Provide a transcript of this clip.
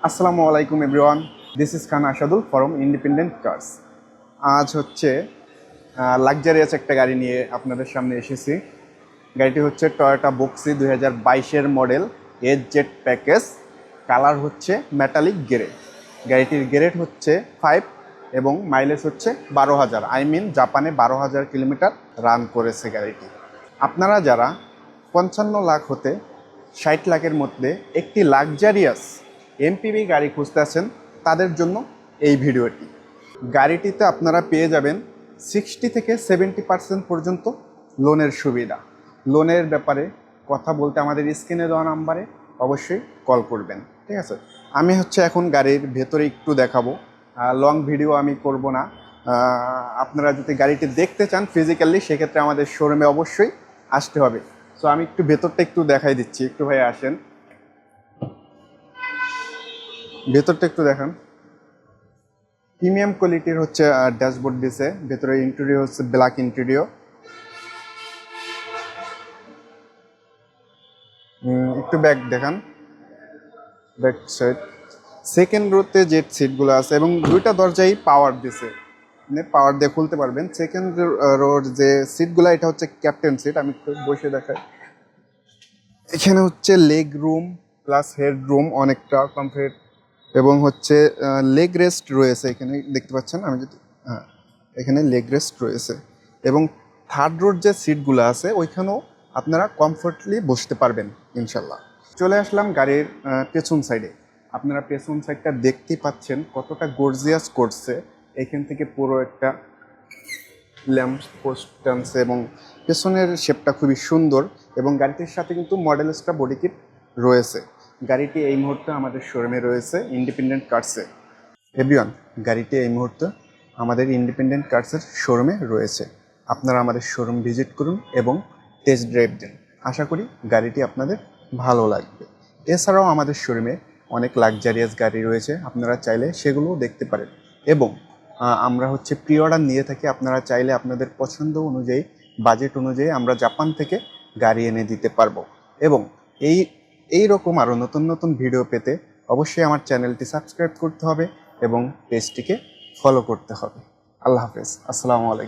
আসসালামু আলাইকুম everyone this is Khan Asadul from independent cars আজ হচ্ছে লাক্সারিয়াস একটা গাড়ি নিয়ে আপনাদের সামনে এসেছি। গাড়িটি হচ্ছে টয়োটা বক্সি দুই হাজার বাইশের মডেল এজ জেড প্যাকেজ কালার হচ্ছে মেটালিক গ্রে গাড়িটির গ্রেড হচ্ছে ফাইভ এবং মাইলেজ হচ্ছে বারো হাজার। আই মিন জাপানে বারো হাজার কিলোমিটার রান করেছে গাড়িটি। আপনারা যারা পঞ্চান্ন লাখ হতে ষাট লাখের মধ্যে একটি লাক্সারিয়াস এমপিভি গাড়ি খুঁজতে আছেন তাদের জন্য এই ভিডিওটি। গাড়িটিতে আপনারা পেয়ে যাবেন সিক্সটি থেকে সেভেন্টি পার্সেন্ট পর্যন্ত লোনের সুবিধা। লোনের ব্যাপারে কথা বলতে আমাদের স্ক্রিনে দেওয়া নাম্বারে অবশ্যই কল করবেন, ঠিক আছে? আমি হচ্ছে এখন গাড়ির ভেতরে একটু দেখাবো। লং ভিডিও আমি করব না। আপনারা যদি গাড়িটি দেখতে চান ফিজিক্যালি সেক্ষেত্রে আমাদের শোরুমে অবশ্যই আসতে হবে। সো আমি একটু ভেতরটা একটু দেখাই দিচ্ছি। একটু ভাই আসেন। ভেতরটা একটু দেখান। প্রিমিয়াম কোয়ালিটির হচ্ছে ড্যাশবোর্ড দিছে। ভেতরে ইন্টেরিয়র হচ্ছে ব্ল্যাক ইন্টেরিয়র একটু ব্যাক দেখান। ব্যাক সাইড সেকেন্ড রোতে যে সিটগুলো আছে, এবং দুইটা দরজাই পাওয়ার দিছে। মানে পাওয়ার দিয়ে খুলতে পারবেন। সেকেন্ড রোর যে সিটগুলো এটা হচ্ছে ক্যাপ্টেন সিট আমি বসে দেখাই। এখানে হচ্ছে leg room plus head room অনেকটা কমফর্ট এবং হচ্ছে লেগ রেস্ট রয়েছে এখানে, দেখতে পাচ্ছেন? আমি যদি হ্যাঁ এখানে লেগ রেস্ট রয়েছে। এবং থার্ড রোড যে সিটগুলো আছে, ওইখানেও আপনারা কমফর্টলি বসতে পারবেন ইনশাল্লাহ চলে আসলাম গাড়ির পেছন সাইডে আপনারা পেছন সাইডটা দেখতেই পাচ্ছেন কতটা গর্জিয়াস করছে। এখান থেকে পুরো একটা ল্যাম্প পোস্ট টানছে এবং পেছনের শেপটা খুবই সুন্দর এবং গাড়িটির সাথে কিন্তু মডেল স্টার বডি কিট রয়েছে। গাড়িটি এই মুহূর্তে আমাদের শোরুমে রয়েছে ইন্ডিপেন্ডেন্ট কার্সে এভরিওয়ান গাড়িটি এই মুহূর্তে আমাদের ইন্ডিপেন্ডেন্ট কার্সের শোরুমে রয়েছে। আপনারা আমাদের শোরুম ভিজিট করুন এবং টেস্ট ড্রাইভ দিন। আশা করি গাড়িটি আপনাদের ভালো লাগবে। এছাড়াও আমাদের শোরুমে অনেক লাক্সারিয়াস গাড়ি রয়েছে, আপনারা চাইলে সেগুলোও দেখতে পারেন। এবং আমরা হচ্ছে প্রি অর্ডার নিয়ে থাকি, আপনারা চাইলে আপনাদের পছন্দ অনুযায়ী বাজেট অনুযায়ী আমরা জাপান থেকে গাড়ি এনে দিতে পারব। এবং এই এই রকম আরও নতুন নতুন ভিডিও পেতে অবশ্যই আমার চ্যানেলটি সাবস্ক্রাইব করতে হবে এবং পেজটিকে ফলো করতে হবে। আল্লাহ হাফেজ। আসসালামু আলাইকুম।